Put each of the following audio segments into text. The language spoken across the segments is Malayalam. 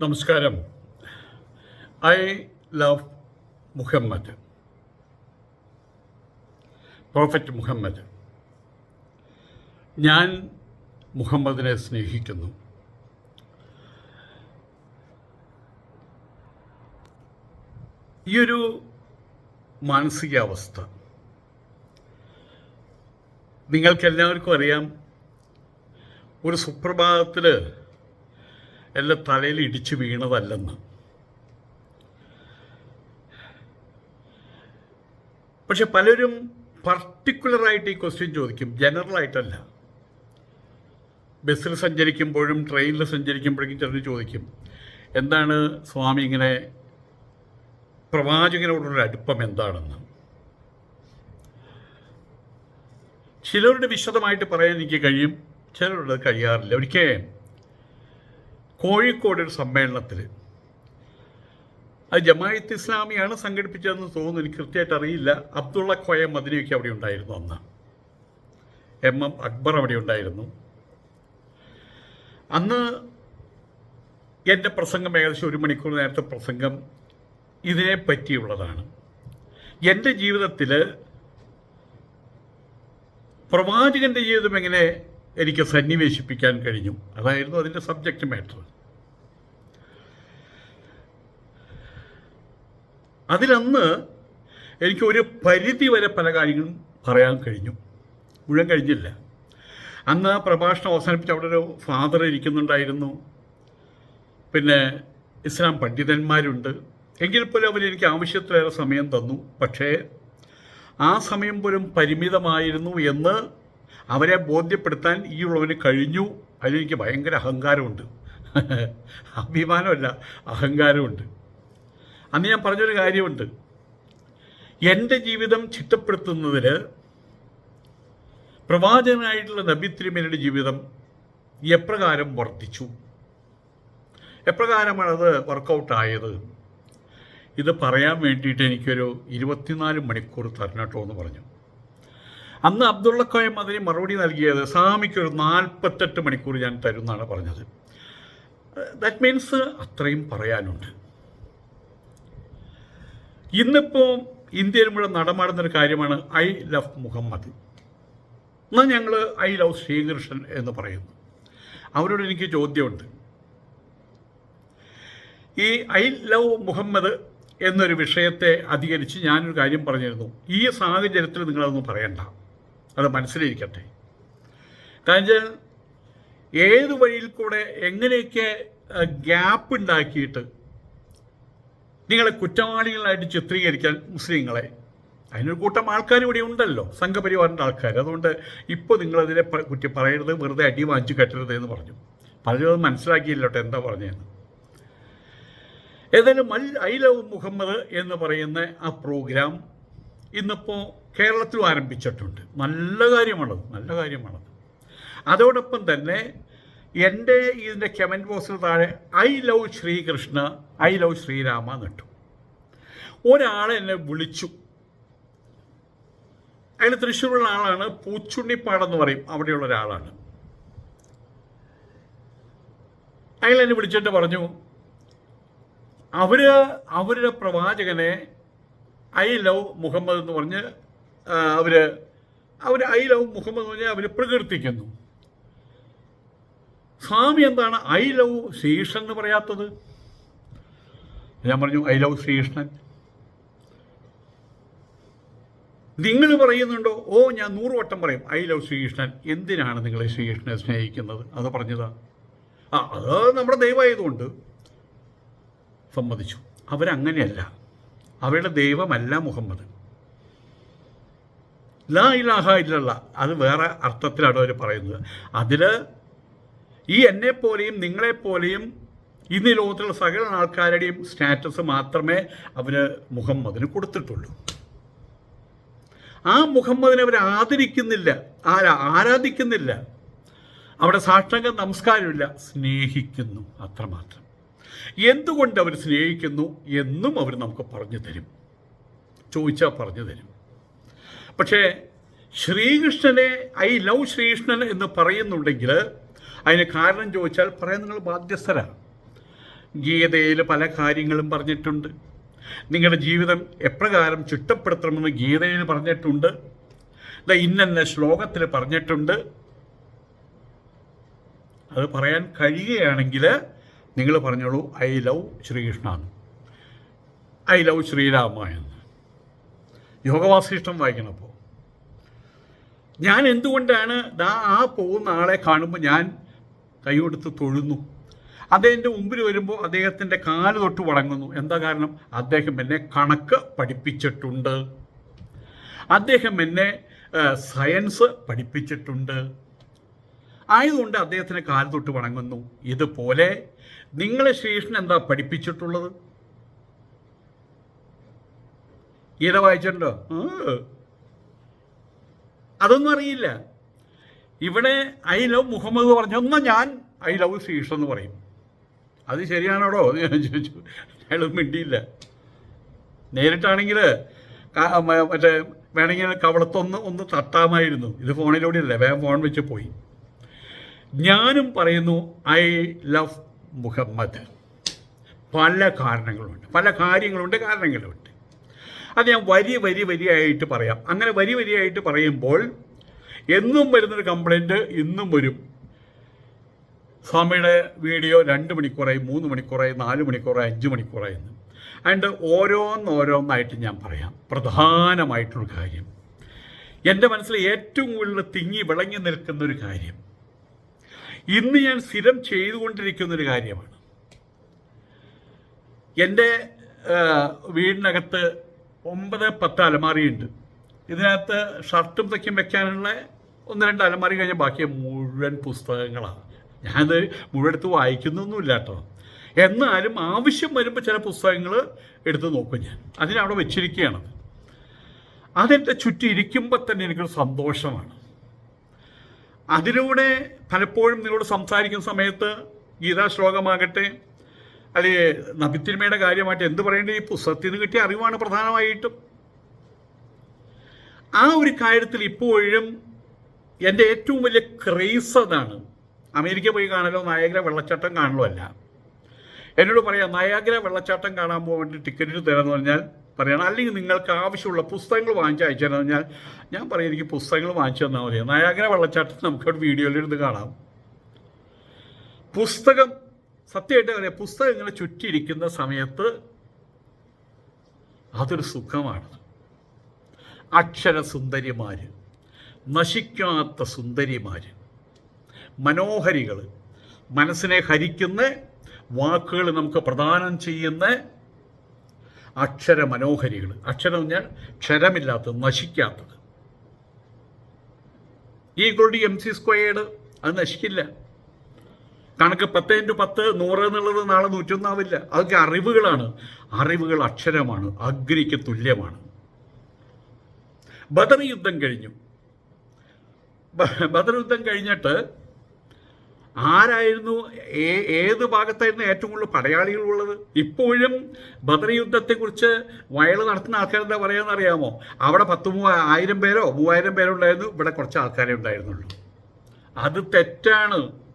നമസ്കാരം. I love Muhammad. Prophet Muhammad. ഞാൻ മുഹമ്മദിനെ സ്നേഹിക്കുന്നു. ഈയൊരു മാനസികാവസ്ഥ. നിങ്ങൾക്കെല്ലാവർക്കും അറിയാം ഒരു സുപ്രഭാതത്തിൽ എന്റെ തലയിൽ ഇടിച്ചു വീണതല്ലെന്ന്. പക്ഷെ പലരും പർട്ടിക്കുലറായിട്ട് ഈ ക്വസ്റ്റ്യൻ ചോദിക്കും. ജനറലായിട്ടല്ല ബസ്സിൽ സഞ്ചരിക്കുമ്പോഴും ട്രെയിനിൽ സഞ്ചരിക്കുമ്പോഴേക്കും ചിലർ ചോദിക്കും. എന്താണ് സ്വാമി ഇങ്ങനെ പ്രവാചകനോടുള്ള അടുപ്പം എന്താണെന്ന്. ചിലരുടെ വിശദമായിട്ട് പറയാൻ എനിക്ക് കഴിയും. ചിലരുടെ കഴിയാറില്ല. ഒരിക്കൽ കോഴിക്കോട് ഒരു സമ്മേളനത്തിൽ അത് ജമായത്ത് ഇസ്ലാമിയാണ് സംഘടിപ്പിച്ചതെന്ന് തോന്നുന്നു. എനിക്ക് കൃത്യമായിട്ട് അറിയില്ല. അബ്ദുള്ള കോയ മദിനയൊക്കെ അവിടെ ഉണ്ടായിരുന്നു അന്ന്. എം എം അക്ബർ അവിടെ ഉണ്ടായിരുന്നു. അന്ന് എന്റെ പ്രസംഗം ഏകദേശം ഒരു മണിക്കൂർ നേരത്തെ പ്രസംഗം ഇതിനെ പറ്റിയുള്ളതാണ്. എന്റെ ജീവിതത്തിൽ പ്രവാചകന്റെ ജീവിതം എങ്ങനെ എനിക്ക് സന്നിവേശിപ്പിക്കാൻ കഴിഞ്ഞു. അതായിരുന്നു അതിന്റെ സബ്ജക്റ്റ് മാറ്റർ അതിലന്ന് എനിക്ക് ഒരു പരിധി വരെ പല കാര്യങ്ങളും പറയാൻ കഴിഞ്ഞു. മുഴുവൻ കഴിഞ്ഞില്ല. അന്ന് ആ പ്രഭാഷണം അവസാനിപ്പിച്ച് അവിടെ ഒരു ഫാദർ ഇരിക്കുന്നുണ്ടായിരുന്നു. പിന്നെ ഇസ്ലാം പണ്ഡിതന്മാരുണ്ട്. എങ്കിൽ പോലും അവരെനിക്ക് ആവശ്യത്തിലേറെ സമയം തന്നു. പക്ഷേ ആ സമയം പോലും പരിമിതമായിരുന്നു എന്ന് അവരെ ബോധ്യപ്പെടുത്താൻ ഈ ഉള്ളവന് കഴിഞ്ഞു. അതിലെനിക്ക് ഭയങ്കര അഹങ്കാരമുണ്ട്. അഭിമാനമല്ല അഹങ്കാരമുണ്ട്. അന്ന് ഞാൻ പറഞ്ഞൊരു കാര്യമുണ്ട്. എന്റെ ജീവിതം ചിട്ടപ്പെടുത്തുന്നതിൽ പ്രവാചകനായിട്ടുള്ള നബി തിരുമേനിയുടെ ജീവിതം എപ്രകാരം വർദ്ധിച്ചു? എപ്രകാരമാണ് അത് വർക്കൗട്ടായത് ഇത് പറയാൻ വേണ്ടിയിട്ട് എനിക്കൊരു ഇരുപത്തിനാല് മണിക്കൂർ തരണട്ടോ എന്ന് പറഞ്ഞു. അന്ന് അബ്ദുള്ളക്കോയ അതിന് മറുപടി നൽകിയത് സാമിക്ക് ഒരു നാൽപ്പത്തെട്ട് മണിക്കൂർ ഞാൻ തരുമെന്നാണ് പറഞ്ഞത്. ദാറ്റ് മീൻസ് അത്രയും പറയാനുണ്ട്. ഇന്നിപ്പോൾ ഇന്ത്യയിൽ മുഴുവൻ നടമാടുന്നൊരു കാര്യമാണ് ഐ ലവ് മുഹമ്മദ്. എന്നാൽ ഞങ്ങൾ ഐ ലവ് ശ്രീകൃഷ്ണൻ എന്ന് പറയുന്നു. അവരോട് എനിക്ക് ചോദ്യമുണ്ട്. ഈ ഐ ലവ് മുഹമ്മദ് എന്നൊരു വിഷയത്തെ അധികരിച്ച് ഞാനൊരു കാര്യം പറഞ്ഞിരുന്നു. ഈ സാഹചര്യത്തിൽ നിങ്ങളതൊന്നും പറയണ്ട. അത് മനസ്സിലിരിക്കട്ടെ. കാരണം ഏത് വഴിയിൽ കൂടെ എങ്ങനെയൊക്കെ ഗ്യാപ്പ് ഉണ്ടാക്കിയിട്ട് നിങ്ങളെ കുറ്റവാളികളായിട്ട് ചിത്രീകരിക്കാൻ മുസ്ലിങ്ങളെ? അതിനൊരു കൂട്ടം ആൾക്കാർ ഇവിടെ ഉണ്ടല്ലോ സംഘപരിവാറിന്റെ ആൾക്കാർ അതുകൊണ്ട് ഇപ്പോൾ നിങ്ങളതിനെ കുറ്റി പറയരുത് വെറുതെ അടി വാങ്ങിച്ച് കെട്ടരുത് എന്ന് പറഞ്ഞു. പലരും അത് മനസ്സിലാക്കിയില്ലോട്ടെ എന്താ പറഞ്ഞതെന്ന് ഏതായാലും മൽ ഐ ലവ് മുഹമ്മദ് എന്ന് പറയുന്ന ആ പ്രോഗ്രാം ഇന്നിപ്പോൾ കേരളത്തിലും ആരംഭിച്ചിട്ടുണ്ട്. നല്ല കാര്യമാണത് നല്ല കാര്യമാണത്. അതോടൊപ്പം തന്നെ എന്റെ ഇതിന്റെ കമന്റ് ബോക്സിന് താഴെ I love Srikrishna I love Srirama എന്നിട്ടു ഒരാൾ എന്നെ വിളിച്ചു. അയാൾ തൃശ്ശൂരുള്ള ആളാണ് പൂച്ചുണ്ണിപ്പാടെന്ന് പറയും അവിടെയുള്ള ഒരാളാണ്. അയാൾ എന്നെ വിളിച്ചിട്ട് പറഞ്ഞു അവർ അവരുടെ പ്രവാചകനെ ഐ ലവ് മുഹമ്മദ് എന്ന് പറഞ്ഞ് ആ, അവർ അവർ ഐ ലവ് മുഹമ്മദ് എന്ന് പറഞ്ഞാൽ അവർ പ്രകീർത്തിക്കുന്നു. സ്വാമി എന്താണ് ഐ ലവ് ശ്രീകൃഷ്ണൻ എന്ന് പറയാത്തത്? ഞാൻ പറഞ്ഞു ഐ ലവ് ശ്രീകൃഷ്ണൻ. നിങ്ങൾ പറയുന്നുണ്ടോ? ഓ ഞാൻ നൂറ് വട്ടം പറയും ഐ ലവ് ശ്രീകൃഷ്ണൻ. എന്തിനാണ് നിങ്ങൾ ശ്രീകൃഷ്ണനെ സ്നേഹിക്കുന്നത്? അത് പറഞ്ഞതാ. ആ അത് നമ്മുടെ ദൈവമായതുകൊണ്ട് സമ്മതിച്ചു. അവരങ്ങനെയല്ല. അവരുടെ ദൈവമല്ല മുഹമ്മദ്. ലാ ഇലാഹ ഇല്ലല്ല. അത് വേറെ അർത്ഥത്തിലാണ് അവർ പറയുന്നത്. അതിൽ ഈ എന്നെപ്പോലെയും നിങ്ങളെപ്പോലെയും ഇന്ന് ലോകത്തിലുള്ള സകല ആൾക്കാരുടെയും സ്റ്റാറ്റസ് മാത്രമേ അവർ മുഹമ്മദിന് കൊടുത്തിട്ടുള്ളൂ. ആ മുഹമ്മദിനെ അവർ ആദരിക്കുന്നില്ല. ആരാ? ആരാധിക്കുന്നില്ല. അവിടെ സാക്ഷാംഗം നമസ്കാരമില്ല. സ്നേഹിക്കുന്നു അത്രമാത്രം. എന്തുകൊണ്ട് അവർ സ്നേഹിക്കുന്നു എന്നും അവർ നമുക്ക് പറഞ്ഞു തരും. ചോദിച്ചാൽ പറഞ്ഞു തരും. പക്ഷേ ശ്രീകൃഷ്ണനെ ഐ ലവ് ശ്രീകൃഷ്ണൻ എന്ന് പറയുന്നുണ്ടെങ്കിൽ അതിന് കാരണം ചോദിച്ചാൽ പറയാൻ നിങ്ങൾ ബാധ്യസ്ഥരാണ്. ഗീതയിൽ പല കാര്യങ്ങളും പറഞ്ഞിട്ടുണ്ട്. നിങ്ങളുടെ ജീവിതം എപ്രകാരം ചിട്ടപ്പെടുത്തണമെന്ന് ഗീതയിൽ പറഞ്ഞിട്ടുണ്ട്. ദാ ഇന്നെന്ന ശ്ലോകത്തിൽ പറഞ്ഞിട്ടുണ്ട്. അത് പറയാൻ കഴിയുകയാണെങ്കിൽ നിങ്ങൾ പറഞ്ഞോളൂ I love Srikrishna I love Srirama എന്ന് യോഗവാസിഷ്ടം വായിക്കണപ്പോൾ ഞാൻ എന്തുകൊണ്ടാണ് ദാ ആ പോകുന്ന ആളെ കാണുമ്പോൾ ഞാൻ കൈ കൊടുത്ത് തൊഴുന്നു? അദ്ദേഹത്തിന്റെ മുമ്പിൽ വരുമ്പോൾ അദ്ദേഹത്തിന്റെ കാൽ തൊട്ട് വടങ്ങുന്നു. എന്താ കാരണം? അദ്ദേഹം എന്നെ കണക്ക് പഠിപ്പിച്ചിട്ടുണ്ട്. അദ്ദേഹം എന്നെ സയൻസ് പഠിപ്പിച്ചിട്ടുണ്ട്. ആയതുകൊണ്ട് അദ്ദേഹത്തിന് കാൽ തൊട്ട് വണങ്ങുന്നു ഇതുപോലെ നിങ്ങളെ ശ്രീകൃഷ്ണൻ എന്താ പഠിപ്പിച്ചിട്ടുള്ളത്? ഗീത വായിച്ചിട്ടുണ്ടോ. അതൊന്നും അറിയില്ല. ഇവിടെ ഐ ലവ് മുഹമ്മദ് പറഞ്ഞൊന്നും ഞാൻ ഐ ലവ് ശ്രീകൃഷ്ണൻ എന്ന് പറയും. അത് ശരിയാണോടോ? എന്ന് ഞാൻ ചോദിച്ചു. അയാൾ മിണ്ടിയില്ല. നേരിട്ടാണെങ്കിൽ മറ്റേ വേണമെങ്കിൽ കവളത്തൊന്ന് ഒന്ന് തട്ടാമായിരുന്നു. ഇത് ഫോണിലൂടെയല്ലേ വേഗം ഫോൺ വെച്ച് പോയി. ഞാനും പറയുന്നു ഐ ലവ് മുഹമ്മദ്. പല കാരണങ്ങളുണ്ട്. പല കാര്യങ്ങളുണ്ട് കാരണങ്ങളുണ്ട്. അത് ഞാൻ വരി വരി വരിയായിട്ട് പറയാം. അങ്ങനെ വരി വരിയായിട്ട് പറയുമ്പോൾ എന്നും വരുന്നൊരു കംപ്ലൈന്റ് ഇന്നും വരും. സ്വാമിയുടെ വീഡിയോ രണ്ട് മണിക്കൂറായി മൂന്ന് മണിക്കൂറായി നാല് മണിക്കൂറായി അഞ്ച് മണിക്കൂറായി എന്ന്. ആൻഡ് ഓരോന്നോരോന്നായിട്ട് ഞാൻ പറയാം. പ്രധാനമായിട്ടുള്ള കാര്യം. എന്റെ മനസ്സിൽ ഏറ്റവും കൂടുതൽ തിങ്ങി വിളങ്ങി നിൽക്കുന്ന ഒരു കാര്യം. ഇന്ന് ഞാൻ സ്ഥിരം ചെയ്തുകൊണ്ടിരിക്കുന്ന ഒരു കാര്യമാണ്. എന്റെ വീടിനകത്ത് ഒമ്പത് പത്ത് അലമാരിയുണ്ട്. ഇതിനകത്ത് ഷർട്ടും തയ്ക്കും വെക്കാനുള്ള ഒന്ന് രണ്ട് അലമാരി കഴിഞ്ഞ ബാക്കി മുഴുവൻ പുസ്തകങ്ങളാണ്. ഞാനത് മുഴുവൻ എടുത്ത് വായിക്കുന്നൊന്നുമില്ല കേട്ടോ എന്നാലും ആവശ്യം വരുമ്പോൾ ചില പുസ്തകങ്ങൾ എടുത്ത് നോക്കും ഞാൻ. അതിനവിടെ വെച്ചിരിക്കുകയാണ്. അതെന്റെ ചുറ്റി ഇരിക്കുമ്പോൾ തന്നെ എനിക്കൊരു സന്തോഷമാണ്. അതിലൂടെ പലപ്പോഴും നിങ്ങളോട് സംസാരിക്കുന്ന സമയത്ത് ഗീതാ അല്ലെങ്കിൽ നബിത്തിന്മയുടെ കാര്യമായിട്ട് എന്ത് പറയേണ്ടത്? ഈ പുസ്തകത്തിൽ നിന്ന് കിട്ടിയ അറിവാണ് പ്രധാനമായിട്ടും. ആ ഒരു കാര്യത്തിൽ ഇപ്പോഴും എന്റെ ഏറ്റവും വലിയ ക്രേസ് അതാണ്. അമേരിക്ക പോയി കാണലോ നായകര വെള്ളച്ചാട്ടം കാണലോ അല്ല. എന്നോട് പറയാം നയാഗ്ര വെള്ളച്ചാട്ടം കാണാൻ വേണ്ടി ടിക്കറ്റ് തരാമെന്ന് പറഞ്ഞാൽ പറയണം. അല്ലെങ്കിൽ നിങ്ങൾക്ക് ആവശ്യമുള്ള പുസ്തകങ്ങൾ വാങ്ങിച്ച് അയച്ചു തരാമെന്ന് പറഞ്ഞാൽ ഞാൻ പറയും എനിക്ക് പുസ്തകങ്ങൾ വാങ്ങിച്ചു തന്നാൽ മതി. നയാഗ്ര വെള്ളച്ചാട്ടം നമുക്കവിടെ വീഡിയോയിലിരുന്ന് കാണാം. പുസ്തകം സത്യമായിട്ട് പറയാം പുസ്തകം ഇങ്ങനെ ചുറ്റിയിരിക്കുന്ന സമയത്ത് അതൊരു സുഖമാണ്. അക്ഷരസുന്ദരിമാർ നശിക്കാത്ത സുന്ദരിമാർ മനോഹരികൾ മനസ്സിനെ ഹരിക്കുന്ന വാക്കുകൾ നമുക്ക് പ്രദാനം ചെയ്യുന്ന അക്ഷര മനോഹരികൾ അക്ഷരം പറഞ്ഞാൽ ക്ഷരമില്ലാത്തത് നശിക്കാത്തത്. ഈ ഗോൾഡ് എം സി സ്ക്വയേർഡ് അത് നശിക്കില്ല. കണക്ക് പത്ത് ഇന്റു പത്ത് നൂറ് എന്നുള്ളത് നാളെ നൂറ്റൊന്നാവില്ല. അതൊക്കെ അറിവുകളാണ്. അറിവുകൾ അക്ഷരമാണ്. അഗ്നിക്ക് തുല്യമാണ്. ബദർ യുദ്ധം കഴിഞ്ഞു. ബദർ യുദ്ധം കഴിഞ്ഞിട്ട് ആരായിരുന്നു ഏത് ഭാഗത്തായിരുന്നു ഏറ്റവും കൂടുതൽ പടയാളികൾ ഉള്ളത്? ഇപ്പോഴും ബദർ യുദ്ധത്തെക്കുറിച്ച് വയൽ നടത്തുന്ന ആൾക്കാർ എന്താ പറയാന്ന് അറിയാമോ? അവിടെ പത്ത് ആയിരം പേരോ മൂവായിരം പേരോ ഉണ്ടായിരുന്നു ഇവിടെ കുറച്ച് ആൾക്കാരെ ഉണ്ടായിരുന്നുള്ളൂ. അത് തെറ്റാണ്.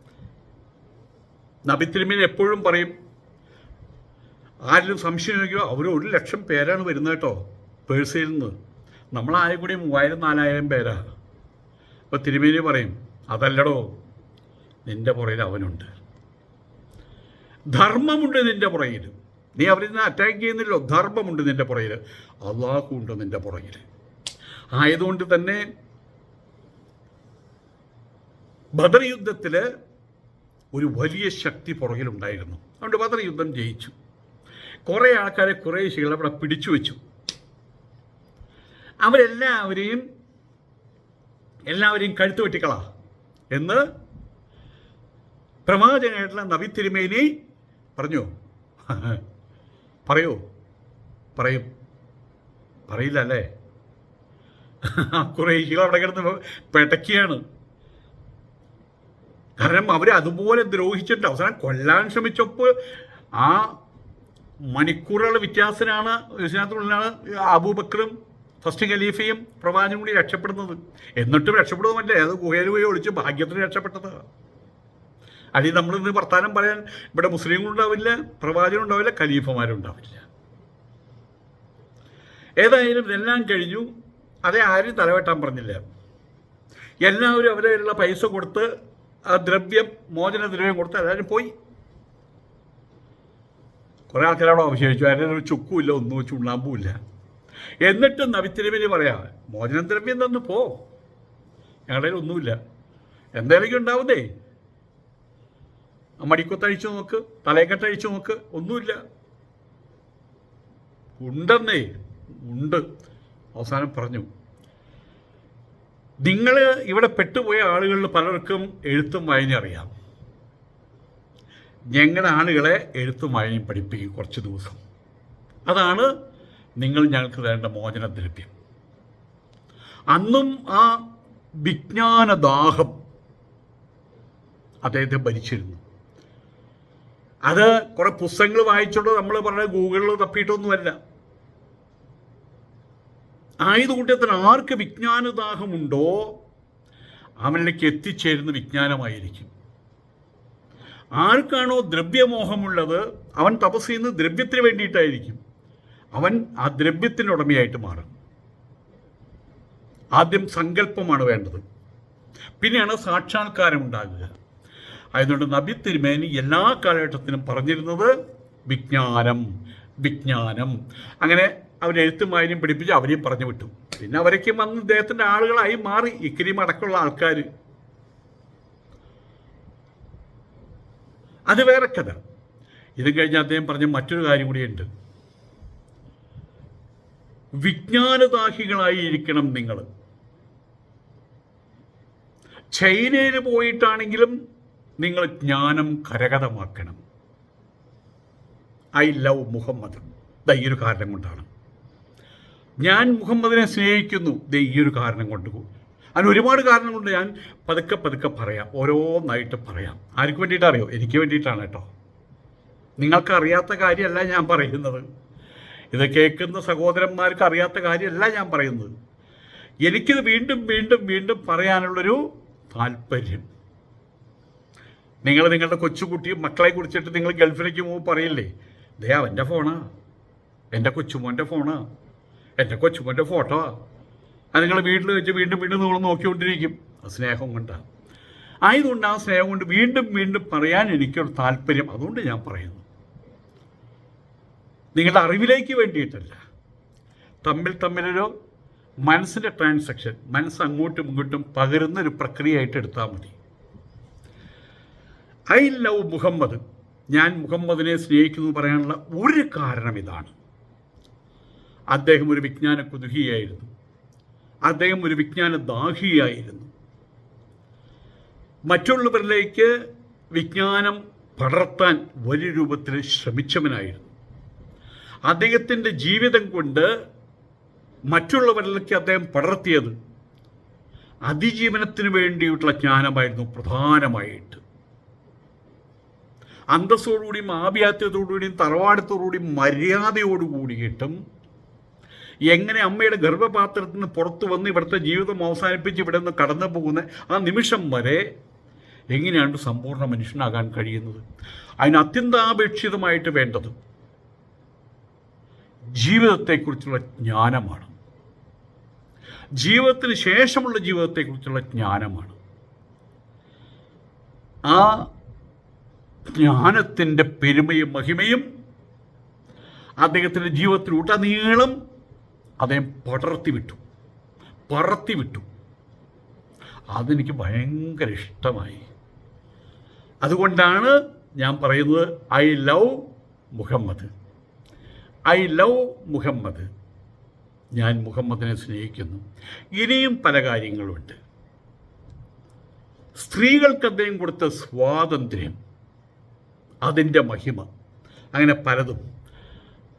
നബിത്തിരുമീൻ എപ്പോഴും പറയും ആരിലും സംശയം ചോദിക്കുമോ അവർ ഒരു ലക്ഷം പേരാണ് വരുന്നത് കേട്ടോ പേഴ്സയിൽ നിന്ന്. നമ്മളായ കൂടി മൂവായിരം നാലായിരം പേരാ. അപ്പോൾ തിരുമേനി പറയും അതല്ലടോ നിന്റെ പുറയിൽ അവനുണ്ട്. ധർമ്മമുണ്ട് നിന്റെ പുറയിൽ. നീ അവരിൽ നിന്ന് അറ്റാക്ക് ചെയ്യുന്നില്ലോ ധർമ്മമുണ്ട് നിന്റെ പുറയിൽ. അള്ളാഹുണ്ട് നിന്റെ പുറയിൽ. ആയതുകൊണ്ട് തന്നെ ബദർ യുദ്ധത്തിൽ ഒരു വലിയ ശക്തി പുറകിലുണ്ടായിരുന്നു. അതുകൊണ്ട് ബദർ യുദ്ധം ജയിച്ചു. കുറേ ആൾക്കാരെ കുറേശികൾ അവിടെ പിടിച്ചു വെച്ചു. അവരെല്ലാവരെയും എല്ലാവരെയും കഴുത്ത് വെട്ടിക്കളാ എന്ന് പ്രവാചകനായിട്ടുള്ള നബി തിരുമേനി പറഞ്ഞു. പറയോ പറയും. പറയില്ല അല്ലേ കുറേശികൾ അവിടെ കിടന്ന് പെടക്കുകയാണ് കാരണം അവർ അതുപോലെ ദ്രോഹിച്ചിട്ട് അവസാനം കൊല്ലാൻ ശ്രമിച്ചപ്പോൾ ആ മണിക്കൂറുകളുടെ വ്യത്യാസത്തിനാണ് വിശ്വനാഥുള്ളിലാണ് അബൂബക്കറും ഫസ്റ്റ് ഖലീഫയും പ്രവാചനും കൂടി രക്ഷപ്പെടുന്നത്. എന്നിട്ടും രക്ഷപ്പെടുന്നതല്ലേ അത് ഗുഹയിൽ പോയി ഒളിച്ച് ഭാഗ്യത്തിന് രക്ഷപ്പെട്ടത്. നമ്മൾ ഇന്ന് വർത്താനം പറയാൻ ഇവിടെ മുസ്ലിങ്ങളുണ്ടാവില്ല പ്രവാചകനുണ്ടാവില്ല ഖലീഫമാരുണ്ടാവില്ല ഏതായാലും ഇതെല്ലാം കഴിഞ്ഞു. അതേ ആരും തലവെട്ടാൻ പറഞ്ഞില്ല. എല്ലാവരും അവരെയുള്ള പൈസ കൊടുത്ത് ആ ദ്രവ്യം മോചന ദ്രവ്യം കൊടുത്ത് എല്ലാവരും പോയി. കുറേ ആൾക്കാരവിടെ അവശേഷിച്ചു അതിന് ഒരു ചുക്കുമില്ല ഒന്നും ചുണ്ണാമ്പുമില്ല എന്നിട്ട് നവിത്തിരുമേനി പറയാം മോചന ദ്രവ്യം തന്നു പോ. ഞങ്ങളുടെ ഒന്നുമില്ല. എന്തായാലും ഉണ്ടാവുന്നേ. മടിക്കൊത്തഴിച്ചു നോക്ക് തലയക്കെട്ടഴിച്ചു നോക്ക് ഒന്നുമില്ല. ഉണ്ടെന്നേ ഉണ്ട്. അവസാനം പറഞ്ഞു നിങ്ങൾ ഇവിടെ പെട്ടുപോയ ആളുകളിൽ പലർക്കും എഴുത്തും വായനയും അറിയാം. ഞങ്ങളുടെ ആളുകളെ എഴുത്തും വായനയും പഠിപ്പിക്കും കുറച്ച് ദിവസം. അതാണ് നിങ്ങൾ ഞങ്ങൾക്ക് തരേണ്ട മോചനദ്രവ്യം അന്നും ആ വിജ്ഞാനദാഹം അദ്ദേഹത്തെ ഭരിച്ചിരുന്നു. അത് കുറേ പുസ്തകങ്ങൾ വായിച്ചുകൊണ്ട് നമ്മൾ പറഞ്ഞ ഗൂഗിളിൽ തപ്പിയിട്ടൊന്നുമല്ല. ആയുധകൂട്ടത്തിന് ആർക്ക് വിജ്ഞാനദാഹമുണ്ടോ? അവനിലേക്ക് എത്തിച്ചേരുന്ന വിജ്ഞാനമായിരിക്കും. ആർക്കാണോ ദ്രവ്യമോഹമുള്ളത് അവൻ തപസ് ചെയ്യുന്നത് ദ്രവ്യത്തിന് വേണ്ടിയിട്ടായിരിക്കും. അവൻ ആ ദ്രവ്യത്തിന്റെ ഉടമയായിട്ട് മാറും. ആദ്യം സങ്കല്പമാണ് വേണ്ടത്. പിന്നെയാണ് സാക്ഷാത്കാരം ഉണ്ടാകുക ആയതുകൊണ്ട് നബി തിരുമേനി എല്ലാ കാലഘട്ടത്തിലും പറഞ്ഞിരുന്നത് വിജ്ഞാനം വിജ്ഞാനം. അങ്ങനെ അവർ എഴുത്തും വായനയും പഠിപ്പിച്ച് അവരെയും പറഞ്ഞു വിട്ടു. പിന്നെ അവരൊക്കെ വന്ന് ഇദ്ദേഹത്തിന്റെ ആളുകളായി മാറി. ഇക്കിരിയും അടക്കമുള്ള ആൾക്കാർ അത് വേറെ കഥ. ഇത് കഴിഞ്ഞ് അദ്ദേഹം പറഞ്ഞ മറ്റൊരു കാര്യം കൂടിയുണ്ട്. വിജ്ഞാനദാഹികളായിരിക്കണം നിങ്ങൾ. ചൈനയിൽ പോയിട്ടാണെങ്കിലും നിങ്ങൾ ജ്ഞാനം കരകതമാക്കണം ഐ ലവ് മുഹമ്മദ്. ഈ ഒരു കാരണം കൊണ്ടാണ്. ഞാൻ മുഹമ്മദിനെ സ്നേഹിക്കുന്നു. ദേ ഈ ഒരു കാരണം കൊണ്ട് അതിന് ഒരുപാട് കാരണം കൊണ്ട് ഞാൻ പതുക്കെ പതുക്കെ പറയാം. ഓരോന്നായിട്ട് പറയാം. ആർക്ക് വേണ്ടിയിട്ട് അറിയോ? എനിക്ക് വേണ്ടിയിട്ടാണ് കേട്ടോ. നിങ്ങൾക്ക് അറിയാത്ത കാര്യമല്ല ഞാൻ പറയുന്നത്. ഇത് കേൾക്കുന്ന സഹോദരന്മാർക്ക് അറിയാത്ത കാര്യമല്ല ഞാൻ പറയുന്നത്. എനിക്കിത് വീണ്ടും വീണ്ടും വീണ്ടും പറയാനുള്ളൊരു താല്പര്യം. നിങ്ങൾ നിങ്ങളുടെ കൊച്ചുകുട്ടിയും മക്കളെ കുറിച്ചിട്ട് നിങ്ങൾ ഗൾഫിലേക്ക് പോകുമ്പോൾ പറയില്ലേ? ദേ അവന്റെ ഫോണാ. എന്റെ കൊച്ചുമോന്റെ ഫോണാ. എന്റെ കൊച്ചുമോന്റെ ഫോട്ടോ. അത് നിങ്ങൾ വീട്ടിൽ വെച്ച് വീണ്ടും വീണ്ടും നിങ്ങൾ നോക്കിക്കൊണ്ടിരിക്കും. സ്നേഹം കൊണ്ടാണ് ആയതുകൊണ്ട് ആ സ്നേഹം കൊണ്ട് വീണ്ടും വീണ്ടും പറയാൻ എനിക്കൊരു താല്പര്യം. അതുകൊണ്ട് ഞാൻ പറയുന്നു. നിങ്ങളുടെ അറിവിലേക്ക് വേണ്ടിയിട്ടല്ല. തമ്മിൽ തമ്മിലൊരു മനസ്സിന്റെ ട്രാൻസാക്ഷൻ മനസ്സ് അങ്ങോട്ടും ഇങ്ങോട്ടും പകരുന്ന ഒരു പ്രക്രിയയായിട്ട് എടുത്താൽ മതി. I love Muhammad. ഞാൻ മുഹമ്മദിനെ സ്നേഹിക്കുന്നു പറയാനുള്ള ഒരു കാരണം ഇതാണ്. അദ്ദേഹം ഒരു വിജ്ഞാന കുതുഹിയായിരുന്നു അദ്ദേഹം ഒരു വിജ്ഞാന ദാഹിയായിരുന്നു മറ്റുള്ളവരിലേക്ക് വിജ്ഞാനം പടർത്താൻ വലിയ രൂപത്തിൽ ശ്രമിച്ചവനായിരുന്നു. അദ്ദേഹത്തിന്റെ ജീവിതം കൊണ്ട് മറ്റുള്ളവരിലേക്ക് അദ്ദേഹം പടർത്തിയത് അതിജീവനത്തിന് വേണ്ടിയിട്ടുള്ള ജ്ഞാനമായിരുന്നു പ്രധാനമായിട്ട്. അന്തസ്സോടുകൂടിയും ആഭ്യാത്യത്തോടുകൂടിയും തറവാടത്തോടുകൂടിയും മര്യാദയോടു കൂടിയിട്ടും എങ്ങനെ അമ്മയുടെ ഗർഭപാത്രത്തിൽ നിന്ന് പുറത്തു വന്ന് ഇവിടുത്തെ ജീവിതം അവസാനിപ്പിച്ച് ഇവിടെ നിന്ന് കടന്നു പോകുന്ന ആ നിമിഷം വരെ എങ്ങനെയാണ് സമ്പൂർണ മനുഷ്യനാകാൻ കഴിയുന്നത്? അതിന് അത്യന്താപേക്ഷിതമായിട്ട് വേണ്ടത് ജീവിതത്തെക്കുറിച്ചുള്ള ജ്ഞാനമാണ്. ജീവിതത്തിന് ശേഷമുള്ള ജീവിതത്തെക്കുറിച്ചുള്ള ജ്ഞാനമാണ്. ആ ജ്ഞാനത്തിന്റെ പെരുമയും മഹിമയും അദ്ദേഹത്തിന്റെ ജീവിതത്തിലൂട്ടനീളം അദ്ദേഹം പടർത്തി വിട്ടു. പറത്തി വിട്ടു. അതെനിക്ക് ഭയങ്കര ഇഷ്ടമായി. അതുകൊണ്ടാണ് ഞാൻ പറയുന്നത് I love Muhammad. I love Muhammad. ഞാൻ മുഹമ്മദിനെ സ്നേഹിക്കുന്നു. ഇനിയും പല കാര്യങ്ങളുണ്ട്. സ്ത്രീകൾക്ക് അദ്ദേഹം കൊടുത്ത സ്വാതന്ത്ര്യം അതിന്റെ മഹിമ അങ്ങനെ പലതും.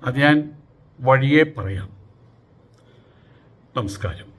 അത് ഞാൻ വഴിയേ പറയാം. നമസ്കാരം.